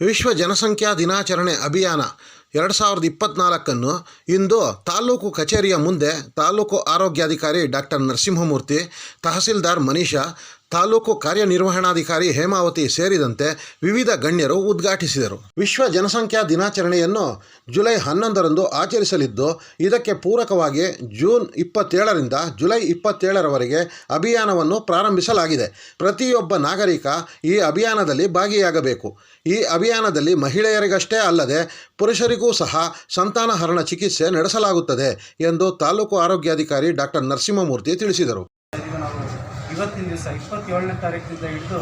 ವಿಶ್ವ ಜನಸಂಖ್ಯಾ ದಿನಾಚರಣೆ ಅಭಿಯಾನ ಎರಡು ಸಾವಿರದ ಇಪ್ಪತ್ನಾಲ್ಕನ್ನು ಇಂದು ತಾಲೂಕು ಕಚೇರಿಯ ಮುಂದೆ ತಾಲೂಕು ಆರೋಗ್ಯಾಧಿಕಾರಿ ಡಾಕ್ಟರ್ ನರಸಿಂಹಮೂರ್ತಿ, ತಹಸೀಲ್ದಾರ್ ಮನೀಷಾ ತಾಲೂಕು ಕಾರ್ಯನಿರ್ವಹಣಾಧಿಕಾರಿ ಹೇಮಾವತಿ ಸೇರಿದಂತೆ ವಿವಿಧ ಗಣ್ಯರು ಉದ್ಘಾಟಿಸಿದರು. ವಿಶ್ವ ಜನಸಂಖ್ಯಾ ದಿನಾಚರಣೆಯನ್ನು ಜುಲೈ ಹನ್ನೊಂದರಂದು ಆಚರಿಸಲಿದ್ದು, ಇದಕ್ಕೆ ಪೂರಕವಾಗಿ ಜೂನ್ ಇಪ್ಪತ್ತೇಳರಿಂದ ಜುಲೈ ಇಪ್ಪತ್ತೇಳರವರೆಗೆ ಅಭಿಯಾನವನ್ನು ಪ್ರಾರಂಭಿಸಲಾಗಿದೆ. ಪ್ರತಿಯೊಬ್ಬ ನಾಗರಿಕ ಈ ಅಭಿಯಾನದಲ್ಲಿ ಭಾಗಿಯಾಗಬೇಕು. ಈ ಅಭಿಯಾನದಲ್ಲಿ ಮಹಿಳೆಯರಿಗಷ್ಟೇ ಅಲ್ಲದೆ ಪುರುಷರಿಗೂ ಸಹ ಸಂತಾನಹರಣ ಚಿಕಿತ್ಸೆ ನಡೆಸಲಾಗುತ್ತದೆ ಎಂದು ತಾಲೂಕು ಆರೋಗ್ಯಾಧಿಕಾರಿ ಡಾಕ್ಟರ್ ನರಸಿಂಹಮೂರ್ತಿ ತಿಳಿಸಿದರು. ಇವತ್ತಿನ ದಿವಸ ಇಪ್ಪತ್ತೇಳನೇ ತಾರೀಕಿನಿಂದ ಹಿಡಿದು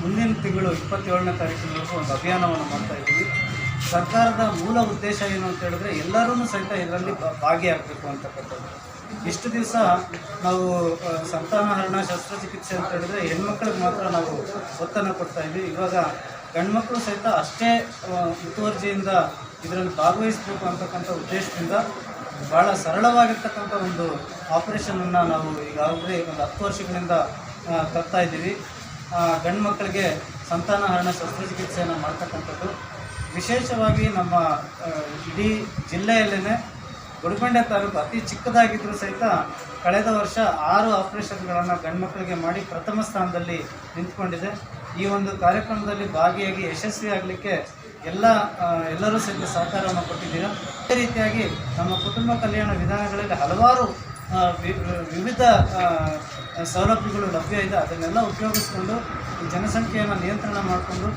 ಮುಂದಿನ ತಿಂಗಳು ಇಪ್ಪತ್ತೇಳನೇ ತಾರೀಕಿನವರೆಗೂ ಒಂದು ಅಭಿಯಾನವನ್ನು ಮಾಡ್ತಾ ಇದ್ದೀವಿ. ಸರ್ಕಾರದ ಮೂಲ ಉದ್ದೇಶ ಏನು ಅಂತ ಹೇಳಿದ್ರೆ ಎಲ್ಲರೂ ಸಹಿತ ಇದರಲ್ಲಿ ಭಾಗಿಯಾಗಬೇಕು ಅಂತಕ್ಕಂಥದ್ದು. ಇಷ್ಟು ದಿವಸ ನಾವು ಸಂತಾನಹರಣ ಶಸ್ತ್ರಚಿಕಿತ್ಸೆ ಅಂತ ಹೇಳಿದ್ರೆ ಹೆಣ್ಮಕ್ಳಿಗೆ ಮಾತ್ರ ನಾವು ಒತ್ತನ್ನು ಕೊಡ್ತಾ ಇದ್ವಿ ಇವಾಗ ಗಂಡ್ಮಕ್ಳು ಸಹಿತ ಅಷ್ಟೇ ಮುತುವರ್ಜಿಯಿಂದ ಇದರಲ್ಲಿ ಭಾಗವಹಿಸಬೇಕು ಅಂತಕ್ಕಂಥ ಉದ್ದೇಶದಿಂದ ಭಾಳ ಸರಳವಾಗಿರ್ತಕ್ಕಂಥ ಒಂದು ಆಪರೇಷನನ್ನು ನಾವು ಈಗಾಗಲೇ ಒಂದು ಹತ್ತು ವರ್ಷಗಳಿಂದ ತರ್ತಾ ಇದ್ದೀವಿ. ಗಂಡು ಮಕ್ಕಳಿಗೆ ಸಂತಾನಹರಣ ಶಸ್ತ್ರಚಿಕಿತ್ಸೆಯನ್ನು ಮಾಡ್ತಕ್ಕಂಥದ್ದು. ವಿಶೇಷವಾಗಿ ನಮ್ಮ ಇಡೀ ಜಿಲ್ಲೆಯಲ್ಲೇ ಗುಡಿಬಂಡೆ ತಾಲೂಕು ಅತಿ ಚಿಕ್ಕದಾಗಿದ್ದರೂ ಸಹಿತ ಕಳೆದ ವರ್ಷ ಆರು ಆಪರೇಷನ್ಗಳನ್ನು ಗಂಡು ಮಕ್ಕಳಿಗೆ ಮಾಡಿ ಪ್ರಥಮ ಸ್ಥಾನದಲ್ಲಿ ನಿಂತ್ಕೊಂಡಿದೆ. ಈ ಒಂದು ಕಾರ್ಯಕ್ರಮದಲ್ಲಿ ಭಾಗಿಯಾಗಿ ಯಶಸ್ವಿ ಆಗಲಿಕ್ಕೆ ಎಲ್ಲ ಎಲ್ಲರೂ ಸೇರಿ ಸಹಕಾರವನ್ನು ಕೊಟ್ಟಿದ್ದೀರಾ? ಅದೇ ರೀತಿಯಾಗಿ ನಮ್ಮ ಕುಟುಂಬ ಕಲ್ಯಾಣ ವಿಧಾನಗಳಲ್ಲಿ ಹಲವಾರು ವಿವಿಧ ಸೌಲಭ್ಯಗಳು ಲಭ್ಯ ಇದೆ. ಅದನ್ನೆಲ್ಲ ಉಪಯೋಗಿಸ್ಕೊಂಡು ಜನಸಂಖ್ಯೆಯನ್ನು ನಿಯಂತ್ರಣ ಮಾಡಿಕೊಂಡು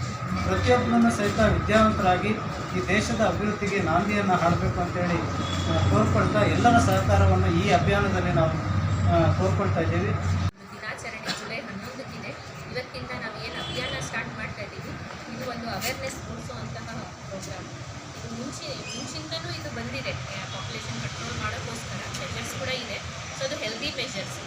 ಪ್ರತಿಯೊಬ್ಬರನ್ನು ಸಹಿತ ವಿದ್ಯಾವಂತರಾಗಿ ಈ ದೇಶದ ಅಭಿವೃದ್ಧಿಗೆ ನಾಂದಿಯನ್ನು ಹಾಡಬೇಕು ಅಂತೇಳಿ ಕೋರ್ಕೊಳ್ತಾ ಎಲ್ಲರ ಸಹಕಾರವನ್ನು ಈ ಅಭಿಯಾನದಲ್ಲಿ ನಾವು ಕೋರ್ಕೊಳ್ತಾ ಇದ್ದೀವಿ ದಿನಾಚರಣೆ ಜುಲೈ ಹನ್ನೊಂದಕ್ಕಿದೆ ಇವತ್ತಿಂದ ನಾವು ಏನು ಅಭಿಯಾನ ಸ್ಟಾರ್ಟ್ ಮಾಡ್ತಾ ಇದ್ದೀವಿ ಇದು ಒಂದು ಅವೇರ್ನೆಸ್ ಮೂಡಿಸುವಂತಹ ಪ್ರೋಗ್ರಾಮ್ ಇದು ಮುಂಚೆ ಮುಂಚಿಂದನೂ ಇದು ಪಾಪ್ಯುಲೇಷನ್ ಕಂಟ್ರೋಲ್ ಮಾಡೋಕ್ಕೋಸ್ಕರ ಮೆಷರ್ಸ್ ಕೂಡ ಇದೆ. ಸೊ ಅದು ಹೆಲ್ದಿ ಮೆಜರ್ಸ್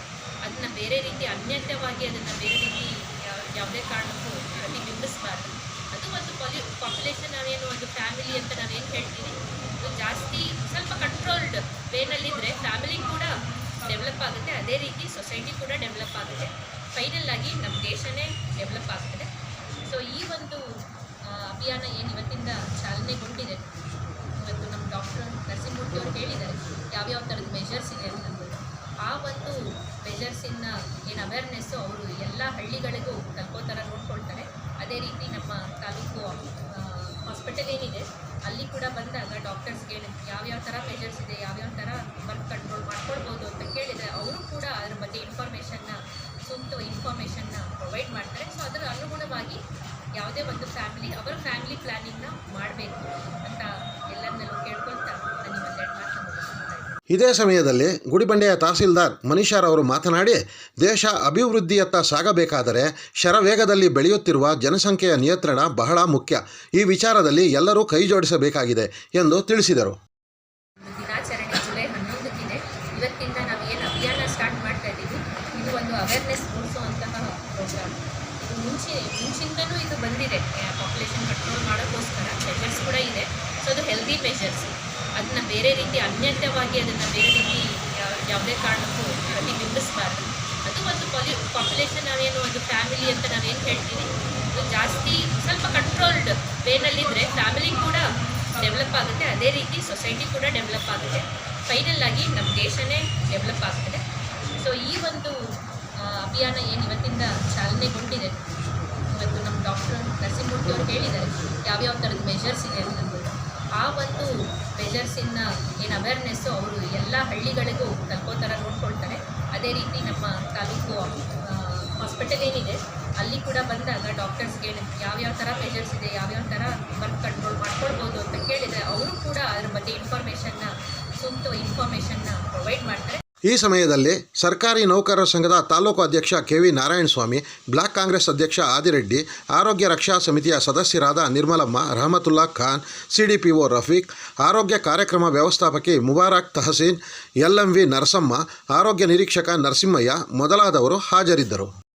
ಅದನ್ನ ಬೇರೆ ರೀತಿ ಅನ್ಯತ್ಯವಾಗಿ ಅದನ್ನು ಬೇರೆ ರೀತಿ ಯಾವ- ಯಾವುದೇ ಕಾರಣಕ್ಕೂ ಅಲ್ಲಿ ಬಿಂಬಿಸಬಾರ್ದು. ಅದು ಒಂದು ಪಾಲಿ ಪಾಪ್ಯುಲೇಷನ್ ನಾವೇನು ಒಂದು ಫ್ಯಾಮಿಲಿ ಅಂತ ನಾವೇನು ಹೇಳ್ತೀವಿ? ಅದು ಜಾಸ್ತಿ ಸ್ವಲ್ಪ ಕಂಟ್ರೋಲ್ಡ್ ವೇನಲ್ಲಿದ್ದರೆ ಫ್ಯಾಮಿಲಿ ಕೂಡ ಡೆವಲಪ್ ಆಗುತ್ತೆ, ಅದೇ ರೀತಿ ಸೊಸೈಟಿ ಕೂಡ ಡೆವಲಪ್ ಆಗುತ್ತೆ. ಫೈನಲ್ ಆಗಿ ನಮ್ಮ ದೇಶನೇ ಡೆವಲಪ್ ಆಗ್ತದೆ ಸೊ ಈ ಒಂದು ಅಭಿಯಾನ ಏನು ಇವತ್ತಿಂದ ಚಾಲನೆಗೊಂಡಿದೆ? ಯಾವ್ಯಾವ ಥರದ ಮೆಷರ್ಸ್ ಇದೆ ಅಂತಂದು ಆ ಒಂದು ಮೆಷರ್ಸಿನ ಏನು ಅವೇರ್ನೆಸ್ಸು ಅವರು ಎಲ್ಲ ಹಳ್ಳಿಗಳಿಗೂ ತಲುಪೋ ಥರ ನೋಡ್ಕೊಳ್ತಾರೆ. ಅದೇ ರೀತಿ ನಮ್ಮ ತಾಲೂಕು ಹಾಸ್ಪಿಟಲ್ ಏನಿದೆ, ಅಲ್ಲಿ ಕೂಡ ಬಂದಾಗ ಡಾಕ್ಟರ್ಸ್ಗೆ ಯಾವ್ಯಾವ ಥರ ಮೆಜರ್ಸ್ ಇದೆ, ಯಾವ್ಯಾವ ಥರ ವರ್ಕ್ ಕಂಟ್ರೋಲ್ ಮಾಡ್ಕೊಳ್ಬೋದು ಅಂತ ಕೇಳಿದರೆ ಅವರು ಕೂಡ ಅದ್ರ ಬಗ್ಗೆ ಇನ್ಫಾರ್ಮೇಷನ್ನ ಸೂಕ್ತ ಇನ್ಫಾರ್ಮೇಷನ್ನ ಪ್ರೊವೈಡ್ ಮಾಡ್ತಾರೆ. ಸೊ ಅದರ ಅನುಗುಣವಾಗಿ ಯಾವುದೇ ಒಂದು ಫ್ಯಾಮಿಲಿ ಅವರ ಫ್ಯಾಮಿಲಿ ಪ್ಲ್ಯಾನಿಂಗ್ನ ಮಾಡಬೇಕು ಅಂತ ಎಲ್ಲರನ್ನೆಲ್ಲ ಕೇಳ್ಕೊಳ್ತಾ ಇದೇ ಸಮಯದಲ್ಲಿ ಗುಡಿಬಂಡೆಯ ತಹಸೀಲ್ದಾರ್ ಮನೀಶಾರವರು ಮಾತನಾಡಿ, ದೇಶ ಅಭಿವೃದ್ಧಿಯತ್ತ ಸಾಗಬೇಕಾದರೆ ಶರವೇಗದಲ್ಲಿ ಬೆಳೆಯುತ್ತಿರುವ ಜನಸಂಖ್ಯೆಯ ನಿಯಂತ್ರಣ ಬಹಳ ಮುಖ್ಯ. ಈ ವಿಚಾರದಲ್ಲಿ ಎಲ್ಲರೂ ಕೈಜೋಡಿಸಬೇಕಾಗಿದೆ ಎಂದು ತಿಳಿಸಿದರು. ಇದು ಬಂದಿದೆ. ಪಾಪ್ಯುಲೇಷನ್ ಕಂಟ್ರೋಲ್ ಮಾಡೋಕ್ಕೋಸ್ಕರ ಮೆಷರ್ಸ್ ಕೂಡ ಇದೆ. ಸೊ ಅದು ಹೆಲ್ದಿ ಮೆಷರ್ಸ್ ಅದನ್ನ ಬೇರೆ ರೀತಿ ಅನ್ಯತ್ಯವಾಗಿ ಅದನ್ನು ಬೇರೆ ರೀತಿ ಯಾವ- ಯಾವುದೇ ಕಾರಣಕ್ಕೂ ಪ್ರತಿಬಿಂಬಿಸಬಾರ್ದು. ಅದು ಒಂದು ಪಾಲಿ ಪಾಪ್ಯುಲೇಷನ್ ನಾವೇನು ಒಂದು ಫ್ಯಾಮಿಲಿ ಅಂತ ನಾವೇನು ಹೇಳ್ತೀವಿ? ಅದು ಜಾಸ್ತಿ ಸ್ವಲ್ಪ ಕಂಟ್ರೋಲ್ಡ್ ವೇನಲ್ಲಿದ್ದರೆ ಫ್ಯಾಮಿಲಿ ಕೂಡ ಡೆವಲಪ್ ಆಗುತ್ತೆ, ಅದೇ ರೀತಿ ಸೊಸೈಟಿ ಕೂಡ ಡೆವಲಪ್ ಆಗುತ್ತೆ. ಫೈನಲ್ ಆಗಿ ನಮ್ಮ ದೇಶನೇ ಡೆವಲಪ್ ಆಗ್ತದೆ ಸೊ ಈ ಒಂದು ಅಭಿಯಾನ ಏನು ಇವತ್ತಿಂದ ಚಾಲನೆಗೊಂಡಿದೆ? ಇವತ್ತು ನಮ್ಮ ಡಾಕ್ಟರ್ ನರಸಿಂಹಮೂರ್ತಿ ಅವರು ಹೇಳಿದ್ದಾರೆ ಯಾವ್ಯಾವ ಥರದ ಮೆಷರ್ಸ್ ಇದೆ ಅಂತಂದು ಆ ಒಂದು ಮೆಜರ್ಸಿನ ಏನು ಅವೇರ್ನೆಸ್ಸು ಅವರು ಎಲ್ಲ ಹಳ್ಳಿಗಳಿಗೂ ತಲುಪೋ ಥರ ನೋಡ್ಕೊಳ್ತಾರೆ. ಅದೇ ರೀತಿ ನಮ್ಮ ತಾಲೂಕು ಹಾಸ್ಪಿಟಲ್ ಏನಿದೆ, ಅಲ್ಲಿ ಕೂಡ ಬಂದಾಗ ಡಾಕ್ಟರ್ಸ್ಗೆ ಯಾವ್ಯಾವ ಥರ ಮೆಜರ್ಸ್ ಇದೆ, ಯಾವ್ಯಾವ ಥರ ವರ್ಕ್ ಕಂಟ್ರೋಲ್ ಮಾಡ್ಕೊಳ್ಬೋದು ಅಂತ ಕೇಳಿದರೆ, ಅವರು ಕೂಡ ಅದ್ರ ಬಗ್ಗೆ ಇನ್ಫಾರ್ಮೇಷನ್ನ ಸೂಕ್ತ ಇನ್ಫಾರ್ಮೇಷನ್ನ ಪ್ರೊವೈಡ್ ಮಾಡ್ತಾರೆ. ಈ ಸಮಯದಲ್ಲಿ ಸರ್ಕಾರಿ ನೌಕರರ ಸಂಘದ ತಾಲೂಕು ಅಧ್ಯಕ್ಷ K V Narayanaswamy, block Congress ಅಧ್ಯಕ್ಷ ಆದಿರೆಡ್ಡಿ, ಆರೋಗ್ಯ ರಕ್ಷಾ ಸಮಿತಿಯ ಸದಸ್ಯರಾದ ನಿರ್ಮಲಮ್ಮ, ರಹಮತುಲ್ಲಾ ಖಾನ್, ಸಿಡಿಪಿಒ ರಫೀಕ್, ಆರೋಗ್ಯ ಕಾರ್ಯಕ್ರಮ ವ್ಯವಸ್ಥಾಪಕಿ ಮುಬಾರಕ್ ತಹಸೀನ್ ಎಲ್ಎಂವಿ ನರಸಮ್ಮ, ಆರೋಗ್ಯ ನಿರೀಕ್ಷಕ ನರಸಿಂಹಯ್ಯ ಮೊದಲಾದವರು ಹಾಜರಿದ್ದರು.